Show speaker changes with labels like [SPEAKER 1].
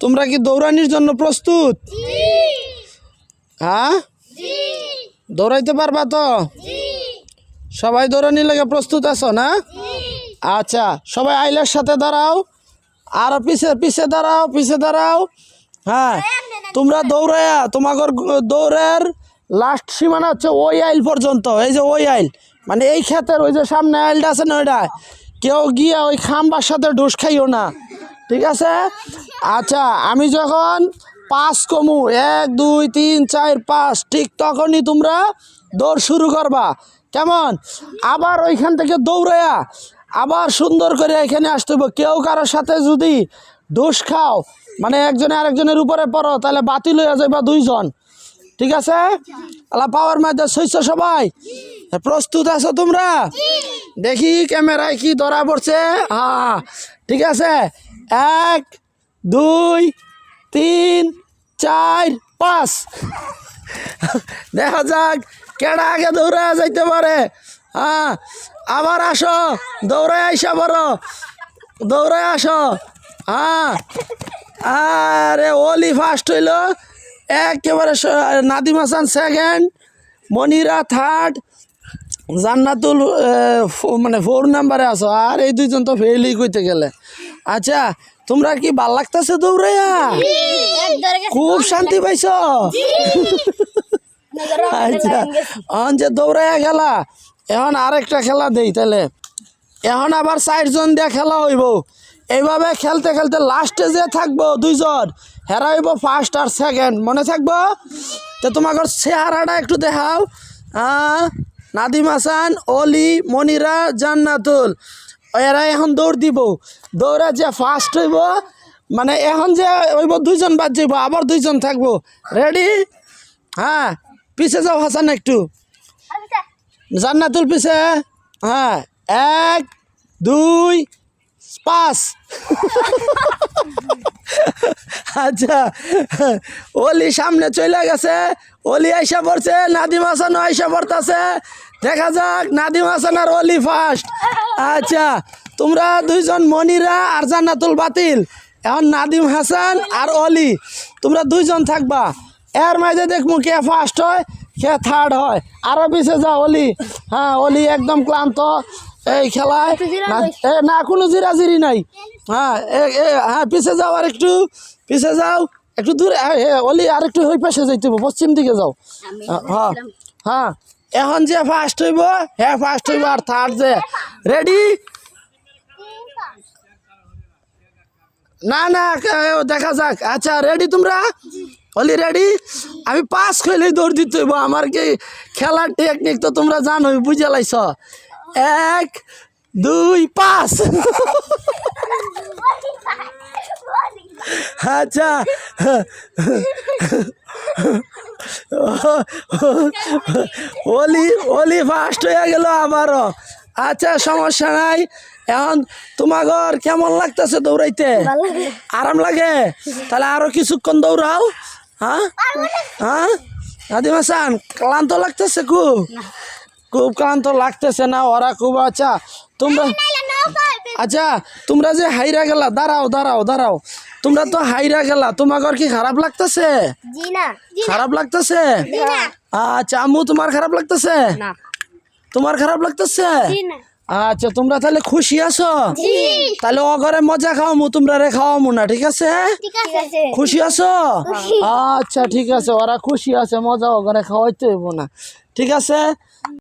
[SPEAKER 1] তোমরা কি দৌড়ানির জন্য প্রস্তুত? হ্যাঁ? দৌড়াইতে পারবা তো? সবাই দৌড়ানির লাগে প্রস্তুত আছো না? আচ্ছা সবাই আইলের সাথে দাঁড়াও। আর পিছে পিছে দাঁড়াও পিছে দাঁড়াও। হ্যাঁ তোমরা দৌড়ায়া গ- দৌড়ের লাস্ট সীমানা হচ্ছে ওই আইল পর্যন্ত। এই যে ওই আইল মানে এই ক্ষেতের ওই যে সামনে আইলটা আছে না ওইটা? কেউ গিয়া ওই খাম্বার সাথে ডোস খাইও না, ঠিক আছে? আচ্ছা আমি যখন পাঁচ কমু, এক, দুই, তিন, চার, পাঁচ, ঠিক তখনই তোমরা দৌড় শুরু করবা। কেমন? আবার ওইখান থেকে দৌড়ায়া, আবার সুন্দর করে এখানে আসতে হবে কেউ কারোর সাথে যদি ডোস খাও মানে একজনে আরেকজনের উপরে পড়ো, তাহলে বাতিল হয়ে যাবে দুইজন। ঠিক আছে? আল্লাহ পাওয়ার মধ্যে শৈশ সবাই? প্রস্তুত আছো তোমরা? দেখি ক্যামেরায় কি ধরা পড়ছে। হ্যাঁ ঠিক আছে? এক, দুই, তিন, চার, পাঁচ। দেখা যাক কেডা আগে দৌড়ে যাইতে পারে। হ্যাঁ আবার আসো, দৌড়ে আইসা বড় দৌড়ে আসো। হ্যাঁ আরে ওলি ফার্স্ট হইল। একেবারে নাদিম হাসান সেকেন্ড মনিরা থার্ড জান্নাতুল মানে ফোর নাম্বারে আছো। আর এই দুইজন তো ফেলই কইতে গেলে। আচ্ছা তোমরা কি ভালো লাগতেছে দৌড়াইয়া? খুব শান্তি পাইছ? আচ্ছা এখন যে দৌড়াইয়া খেলা এখন আরেকটা খেলা দেই তাহলে এখন আবার চারজন দিয়ে খেলা হইব। এইভাবে খেলতে খেলতে লাস্টে যে থাকব দুইজন হেরা হইব ফার্স্ট আর সেকেন্ড মনে থাকব? তো তোমাকে চেহারাটা একটু দেখাও। হ্যাঁ নাদিম হাসান, অলি, মনিরা, জান্নাতুল। এরা এখন দৌড় দিব। দৌড়ে যে ফার্স্ট হইব মানে এখন যে হইব দুইজন বাদ যাইব, আবার দুইজন থাকব। রেডি হ্যাঁ পিছে যাও হাসান একটু। জান্নাতুল পিছে। হ্যাঁ এক, দুই পাঁচ আচ্ছা ওলি সামনে চলে গেছে। ওলি আইসা পড়ছে, নাদিম হাসানও আইসা পড়তেছে। দেখা যাক, নাদিম হাসান আর অলি ফার্স্ট আচ্ছা তোমরা দুইজন মনিরা আর জান্নাতুল বাতিল, এখন নাদিম হাসান আর অলি, তোমরা দুইজন থাকবা। এর মাঝে দেখব কে ফার্স্ট হয়, কে থার্ড হয়। আরও পিছে যা অলি। হ্যাঁ অলি একদম ক্লান্ত। এই খেলায় না কোনো জিরাজিরি নাই। হ্যাঁ হ্যাঁ পিছে যাও আর একটু পিছে যাও। একটু দূরে অলি আর একটু ওই পাশে যাইতে হবে, পশ্চিম দিকে যাও। হ্যাঁ হ্যাঁ এখন যে ফার্স্ট হইব হ্যাঁ ফার্স্ট হইব আর থার্ড যে। রেডি না না দেখা যাক। আচ্ছা রেডি তোমরা? অলি রেডি আমি পাস খেলেই দৌড় দিতে হইব। আমার কি খেলার টেকনিক তো তোমরা জানোই বুঝে লাইছ। এক, দুই, পাঁচ। আচ্ছা। অলি অলি ফার্স্ট হয়ে গেল আবারও আচ্ছা সমস্যা নাই। এখন তোমাগর কেমন লাগতেছে দৌড়াইতে? আরাম লাগে? তাহলে আরও কিছুক্ষণ দৌড়াও। হ্যাঁ? হ্যাঁ? নাদিম হাসান, ক্লান্ত লাগতেছে খুব? খুব ক্লান্ত লাগতেছে না ওরা খুব আচ্ছা তোমরা আচ্ছা তোমরা যে হাইরা গেলা দাঁড়াও দাঁড়াও দাঁড়াও। তোমরা তো হাইরা গেলা তোমাগর কি খারাপ লাগতেছে? খারাপ লাগতেছে? আচ্ছা আম্মু তোমার খারাপ লাগতেছে? তোমার খারাপ লাগতেছে? আচ্ছা তোমরা তাহলে খুশি আছো? তাহলে ও ঘরে মজা খাওয়ামু তোমরা রে খাওয়ামু না ঠিক আছে?
[SPEAKER 2] ঠিক আছে।
[SPEAKER 1] খুশি আছো? আচ্ছা ঠিক আছে ওরা খুশি আছে মজা ও ঘরে খাওয়াইতে হইব না ঠিক আছে?